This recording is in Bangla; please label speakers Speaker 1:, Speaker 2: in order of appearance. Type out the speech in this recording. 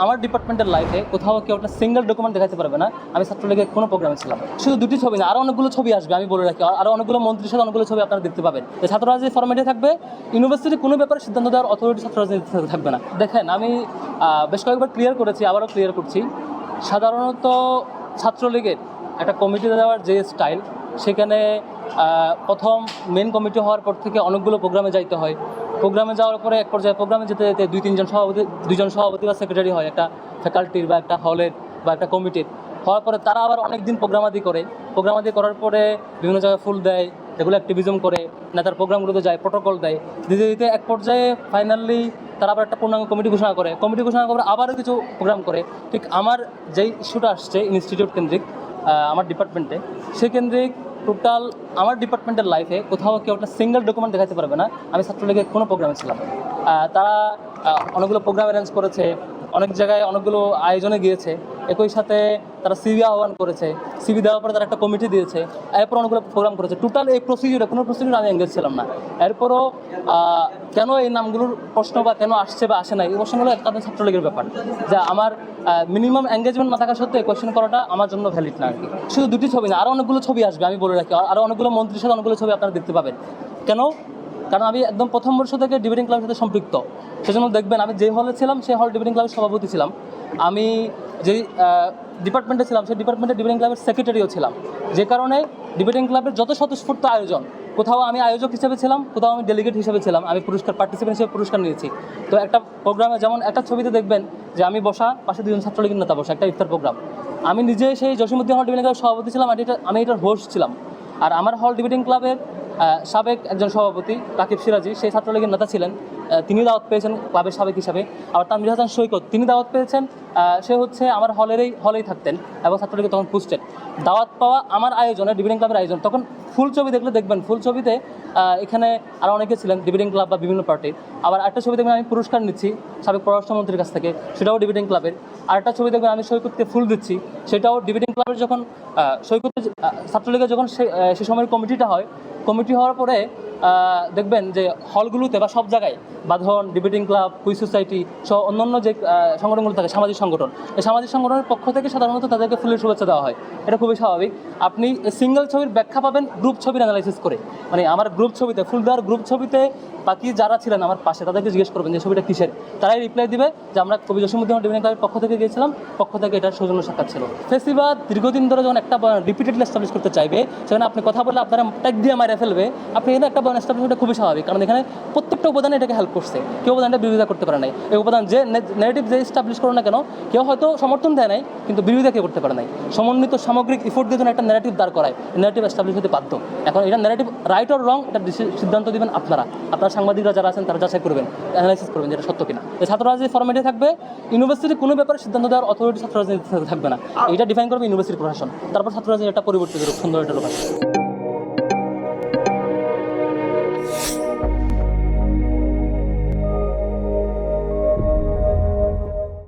Speaker 1: আমার ডিপার্টমেন্টের লাইফে কোথাও কেউ একটা সিঙ্গেল ডকুমেন্ট দেখাতে পারবে না। আমি ছাত্রলীগের কোনো প্রোগ্রামে ছিলাম শুধু দুটি ছবি না আরও অনেকগুলো ছবি আসবে, আমি বলে রাখি। আরও অনেকগুলো মন্ত্রীর সাথে অনেকগুলো ছবি আপনারা দেখতে পাবেন। তো ছাত্র রাজনীতি ফরম্যাটে থাকবে ইউনিভার্সিটি কোনো ব্যাপারে সিদ্ধান্ত দেওয়ার অথরিটি ছাত্র রাজনীতি থাকবে না। দেখেন, আমি বেশ কয়েকবার ক্লিয়ার করেছি, আবারও ক্লিয়ার করছি। সাধারণত ছাত্রলীগের একটা কমিটি দেওয়ার যে স্টাইল সেখানে প্রথম মেন কমিটি হওয়ার পর থেকে অনেকগুলো প্রোগ্রামে যাইতে হয়। প্রোগ্রামে যাওয়ার পরে এক পর্যায়ে প্রোগ্রামে যেতে যেতে দুই, তিনজন সভাপতি, দুইজন সভাপতি বা সেক্রেটারি হয়, একটা ফ্যাকাল্টির বা একটা হলের বা একটা কমিটির হওয়ার পরে তারা আবার অনেক দিন প্রোগ্রামাদি করে। প্রোগ্রামাদি করার পরে বিভিন্ন জায়গায় ফুল দেয় যেগুলো অ্যাক্টিভিজম করে, নেতার প্রোগ্রামগুলোতে যায় প্রোটোকল দেয়। দিতে দিতে এক পর্যায়ে ফাইনালি তারা আবার একটা পূর্ণাঙ্গ কমিটি ঘোষণা করে। কমিটি ঘোষণা করে আবারও কিছু প্রোগ্রাম করে। ঠিক আমার যেই ইস্যুটা আসছে ইনস্টিটিউট কেন্দ্রিক আমার ডিপার্টমেন্টে সেই কেন্দ্রিক টোটাল আমার ডিপার্টমেন্টের লাইফে কোথাও কেউ একটা সিঙ্গেল ডকুমেন্ট দেখাতে পারবে না। আমি ছাত্রলীগের কোনো প্রোগ্রামে ছিলাম তারা অনেকগুলো প্রোগ্রাম অ্যারেঞ্জ করেছে। অনেক জায়গায় অনেকগুলো আয়োজনে গিয়েছে। একই সাথে তারা সিবি আহ্বান করেছে। সিবি দেওয়ার পরে তারা একটা কমিটি দিয়েছে। এরপর অনেকগুলো প্রোগ্রাম করেছে। টোটাল এই প্রসিডিউরে কোনো প্রসিডিউর আমি এঙ্গেজ ছিলাম না। এরপরও কেন এই নামগুলোর প্রশ্ন বা কেন আসছে বা আসে নাই, এই প্রশ্নগুলো তাদের ছাত্রলীগের ব্যাপার। যা আমার মিনিমাম এঙ্গেজমেন্ট না থাকা সত্ত্বেও কোয়েশ্চেন করাটা আমার জন্য ভ্যালিড না আর কি শুধু দুটি ছবি না আরও অনেকগুলো ছবি আসবে, আমি বলে রাখি। আরও অনেকগুলো মন্ত্রীর সাথে অনেকগুলো ছবি আপনারা দেখতে পাবেন। কেন? কারণ আমি একদম প্রথম বর্ষ থেকে ডিবেটিং ক্লাবের সাথে সম্পৃক্ত। সেজন্য দেখবেন আমি যে হলে ছিলাম, সেই হল ডিবেটিং ক্লাবের সভাপতি ছিলাম। আমি যেই ডিপার্টমেন্টে ছিলাম, সেই ডিপার্টমেন্টে ডিবেটিং ক্লাবের সেক্রেটারিও ছিলাম। যে কারণে ডিবেটিং ক্লাবের যত স্বতঃস্ফূর্ত আয়োজন, কোথাও আমি আয়োজক হিসেবে ছিলাম, কোথাও আমি ডেলিগেট হিসেবে ছিলাম, আমি পুরস্কার পার্টিসিপেন্ট হিসেবে পুরস্কার নিয়েছি। তো একটা প্রোগ্রামে যেমন একটা ছবিতে দেখবেন যে আমি বসা, পাশে দুজন ছাত্রলীগের নেতা বসা, একটা ইফতার প্রোগ্রাম আমি নিজে সেই জসীমুদ্দিন হল ডিবেটিং ক্লাবের সভাপতি ছিলাম আর এটা, আমি এটার হোস্ট ছিলাম। আর আমার হল ডিবেটিং ক্লাবের সাবেক একজন সভাপতি রাকিব সিরাজি, সেই ছাত্রলীগের নেতা ছিলেন। তিনি দাওয়াত পেয়েছেন ক্লাবের সাবেক হিসাবে। আবার তানবির হাসান সৈকত, তিনি দাওয়াত পেয়েছেন সে হচ্ছে আমার হলেরই, হলেই থাকতেন এবং ছাত্রলীগে তখন পুস্টেড দাওয়াত পাওয়া আমার আয়োজনে ডিবেটিং ক্লাবের আয়োজন। তখন ফুল ছবি দেখলে দেখবেন, ফুল ছবিতে এখানে আরও অনেকে ছিলেন ডিবেটিং ক্লাব বা বিভিন্ন পার্টির আবার একটা ছবি দেখবেন, আমি পুরস্কার নিচ্ছি সাবেক পররাষ্ট্রমন্ত্রীর কাছ থেকে, সেটাও ডিবেটিং ক্লাবের আর একটা ছবি দেখবেন, আমি সৈকতকে ফুল দিচ্ছি, সেটাও ডিবেটিং ক্লাবের যখন সৈকতের ছাত্রলীগের যখন সে সময়ের কমিটিটা হয় কমিটি হওয়ার পরে দেখবেন যে হলগুলোতে বা সব জায়গায় বাঁধন ডিবেটিং ক্লাব কুই সোসাইটি সহ অন্যান্য যে সংগঠনগুলো থাকে, সামাজিক সংগঠন, এই সামাজিক সংগঠনের পক্ষ থেকে সাধারণত তাদেরকে ফুলের শুভেচ্ছা দেওয়া হয়। এটা খুবই স্বাভাবিক। আপনি সিঙ্গেল ছবির ব্যাখ্যা পাবেন গ্রুপ ছবির অ্যানালাইসিস করে। মানে আমার গ্রুপ ছবিতে ফুল দেওয়ার গ্রুপ ছবিতে বাকি যারা ছিলেন আমার পাশে, তাদেরকে জিজ্ঞেস করবেন যে ছবিটা কিসের? তারাই রিপ্লাই দিবে যে, আমরা কবি জসীমুদ্দিন ডিবেটিং ক্লাবের পক্ষ থেকে গিয়েছিলাম। পক্ষ থেকে এটা সৌজন্য সাক্ষাৎ ছিল। ফেসিবাদ দীর্ঘদিন ধরে যখন একটা রিপিটেডলি এস্টাবলিশ করতে চাইবে, সেখানে আপনি কথা বললে আপনারা ট্যাগ দিয়ে মারে ফেলবে। আপনি এখানে একটা বয়ান এস্টাবলিশ খুবই স্বাভাবিক। কারণ এখানে প্রত্যেকটা উপাদানে এটাকে হেল্প করছে। কেউ উপাদানটা বিরোধিতা করতে পারে নাই। এই উপাদান যে নেগেটিভ যে এস্টাবলিশ করো না কেন কেউ হয়তো সমর্থন দেয় নাই কিন্তু বিরোধিতা কেউ করতে পারে নাই। সমন্বিত সামগ্রিক ইফোর্ট দিয়ে একটা নেগেটিভ দাঁড় করায় নেগেটিভ এস্টাবলিশ হতে বাধ্য। এখন এটা নেগেটিভ রাইট অর রং এটা সিদ্ধান্ত দিবেন আপনারা। আপনারা সাংবাদিকরা যারা আছেন তারা যাচাই করবেন অ্যানালাইসিস করবেন যেটা সত্য কিনা। এই ছাত্র রাজনীতি ফরম্যাটে থাকবে ইউনিভার্সিটি কোনো ব্যাপারে সিদ্ধান্ত দেওয়ার অথরিটি ছাত্র রাজনীতি থাকবে না। এটা ডিফাইন করবে ইউনিভার্সিটি প্রশাসন। তারপর ছাত্র রাজনীতি একটা পরিবর্তিত সুন্দর একটা রূপ আসবে।